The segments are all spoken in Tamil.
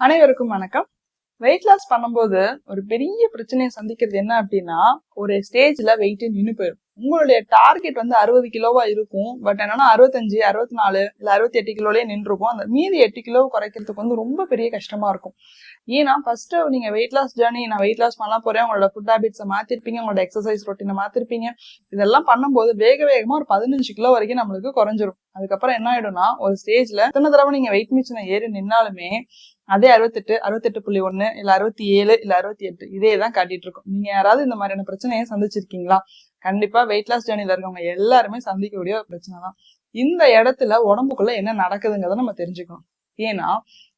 அனைவருக்கும் வணக்கம். வெயிட் லாஸ் பண்ணும்போது ஒரு பெரிய பிரச்சனையை சந்திக்கிறது என்ன அப்படின்னா ஒரு ஸ்டேஜ்ல வெயிட் நின்று போயிடும் உங்களுடைய டார்கெட் வந்து அறுபது கிலோவா இருக்கும். பட் என்னன்னா அறுபத்தஞ்சு அறுபத்தி நாலு இல்ல அறுபத்தி எட்டு கிலோலயே நின்றுருக்கும். அந்த மீதி எட்டு கிலோ குறைக்கிறதுக்கு வந்து ரொம்ப பெரிய கஷ்டமா இருக்கும். ஏன்னா ஃபர்ஸ்ட் நீங்க வெயிட் லாஸ் ஜேர்னி நான் வெயிட் லாஸ் பண்ண போறேன். உங்களோட ஃபுட் ஹேபிட்ஸை மாத்திருப்பீங்க. உங்களோட எக்ஸசைஸ் ரொட்டீனை மாத்திருப்பீங்க. இதெல்லாம் பண்ணும்போது வேக வேகமா ஒரு பதினஞ்சு கிலோ வரைக்கும் நம்மளுக்கு குறைஞ்சிரும். அதுக்கப்புறம் என்ன ஆயிடும்னா ஒரு ஸ்டேஜ்ல இத்தனை தடவை நீங்க வெயிட் மிஷினை ஏறி நின்னாலுமே அதே அறுபத்தெட்டு அறுபத்தெட்டு புள்ளி ஒண்ணு இல்ல அறுபத்தி ஏழு இல்ல அறுபத்தி எட்டு இதே தான் காட்டிட்டு இருக்கும் நீங்க யாராவது இந்த மாதிரியான பிரச்சனையை சந்திச்சிருக்கீங்களா? கண்டிப்பா வெயிட் லாஸ் ஜேர்னில இருக்கவங்க எல்லாருமே சந்திக்கக்கூடிய ஒரு பிரச்சனை தான். இந்த இடத்துல உடம்புக்குள்ள என்ன நடக்குதுங்கிறத நம்ம தெரிஞ்சுக்கணும். ஏன்னா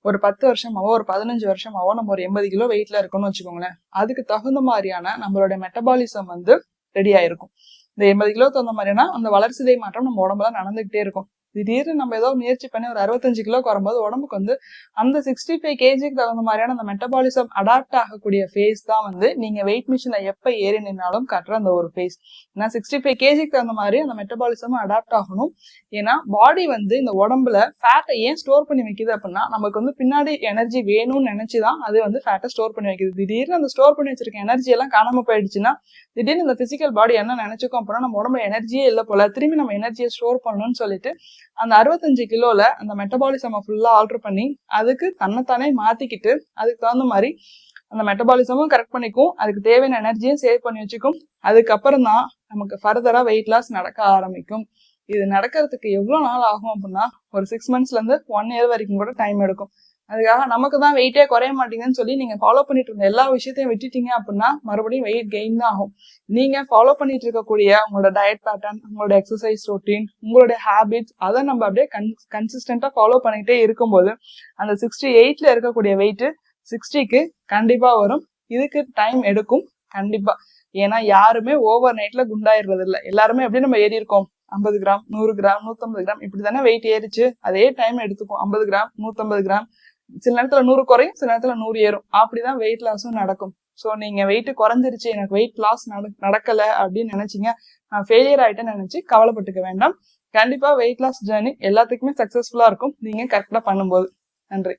ஒரு பத்து வருஷமாவோ ஒரு பதினஞ்சு வருஷமாவோ நம்ம ஒரு எண்பது கிலோ வெயிட்ல இருக்கோம்னு வச்சுக்கோங்களேன். அதுக்கு தகுந்த மாதிரியான நம்மளுடைய மெட்டபாலிசம் வந்து ரெடி ஆயிருக்கும். இந்த எண்பது கிலோ தகுந்த மாதிரினா அந்த வளர்ச்சிதை மாற்றம் நம்ம உடம்புல நடந்துகிட்டே இருக்கும். திடீர்னு நம்ம ஏதோ முயற்சி பண்ணி ஒரு அறுபத்தஞ்சு கிலோ வரும்போது உடம்புக்கு வந்து அந்த சிக்ஸ்டி ஃபைவ் கேஜிக்கு தகுந்த மாதிரியான அந்த மெட்டபாலிசம் அடாப்ட் ஆகக்கூடிய ஃபேஸ் தான் வந்து நீங்க வெயிட் மிஷின்ல எப்ப ஏறி நின்னாலும் கட்டுற அந்த ஒரு ஃபேஸ் ஏன்னா சிக்ஸ்டி ஃபைவ் கேஜிக்கு தகுந்த மாதிரி அந்த மெட்டபாலிசம் அடாப்ட் ஆகணும். ஏன்னா பாடி வந்து இந்த உடம்புல ஃபேட்டை ஏன் ஸ்டோர் பண்ணி வைக்குது அப்படின்னா நமக்கு வந்து பின்னாடி எனர்ஜி வேணும்னு நினைச்சுதான் அது வந்து ஃபேட்டை ஸ்டோர் பண்ணி வைக்குது. திடீர்னு அந்த ஸ்டோர் பண்ணி வச்சிருக்க எனர்ஜி எல்லாம் காணாம போயிடுச்சுன்னா திடீர்னு இந்த பிசிக்கல் பாடி என்ன நினைச்சுக்கோ அப்படின்னா நம்ம உடம்புல எனர்ஜியே இல்லை போல. திரும்பி நம்ம எனர்ஜியை ஸ்டோர் பண்ணணும்னு சொல்லிட்டு அந்த அறுபத்தஞ்சு கிலோல அந்த மெட்டபாலிசம் ஃபுல்லா ஆல்டர் பண்ணி அதுக்கு தன்னைத்தானே மாத்திக்கிட்டு அதுக்கு தகுந்த மாதிரி அந்த மெட்டபாலிசமும் கரெக்ட் பண்ணிக்கும். அதுக்கு தேவையான எனர்ஜியும் சேவ் பண்ணி வச்சுக்கும். அதுக்கப்புறம் தான் நமக்கு ஃபர்தரா வெயிட் லாஸ் நடக்க ஆரம்பிக்கும். இது நடக்கிறதுக்கு எவ்வளோ நாள் ஆகும் அப்படின்னா ஒரு சிக்ஸ் மந்த்ஸ்லேருந்து ஒன் இயர் வரைக்கும் கூட டைம் எடுக்கும். அதுக்காக நமக்கு தான் வெயிட்டே குறைய மாட்டீங்கன்னு சொல்லி நீங்கள் ஃபாலோ பண்ணிட்டு இருந்த எல்லா விஷயத்தையும் விட்டுட்டீங்க அப்படின்னா மறுபடியும் வெயிட் கெயின் தான் ஆகும். நீங்கள் ஃபாலோ பண்ணிட்டு இருக்கக்கூடிய உங்களோட டயட் பேட்டர்ன் உங்களோட எக்ஸசைஸ் ரொட்டீன் உங்களுடைய ஹேபிட்ஸ் அதை நம்ம அப்படியே கன் கன்சிஸ்டண்ட்டாக ஃபாலோ பண்ணிக்கிட்டே இருக்கும்போது அந்த சிக்ஸ்டி எயிட்ல இருக்கக்கூடிய வெயிட்டு சிக்ஸ்டிக்கு கண்டிப்பாக வரும். இதுக்கு டைம் எடுக்கும் கண்டிப்பாக ஏன்னா யாருமே ஓவர் நைட்டில் குண்டாயிடுறது இல்லை எல்லாருமே எப்படி நம்ம ஏறி இருக்கோம் ஐம்பது கிராம் நூறு கிராம் நூத்தம்பது கிராம் இப்படி தானே வெயிட் ஏறிச்சு. அதே டைம் எடுத்துக்கும் ஐம்பது கிராம் நூத்தம்பது கிராம். சில நேரத்துல நூறு குறையும் சில நேரத்துல நூறு ஏறும். அப்படிதான் வெயிட் லாஸும் நடக்கும். ஸோ நீங்க வெயிட் குறைஞ்சிருச்சு எனக்கு வெயிட் லாஸ் நடக்கல அப்படின்னு நினைச்சீங்க நான் ஃபெயிலியர் ஆயிட்டேன்னு நினைச்சு கவலைப்பட்டுக்க வேண்டாம். கண்டிப்பா வெயிட் லாஸ் ஜேர்னி எல்லாத்துக்குமே சக்சஸ்ஃபுல்லா இருக்கும். நீங்க கரெக்டா பண்ணும்போது. நன்றி.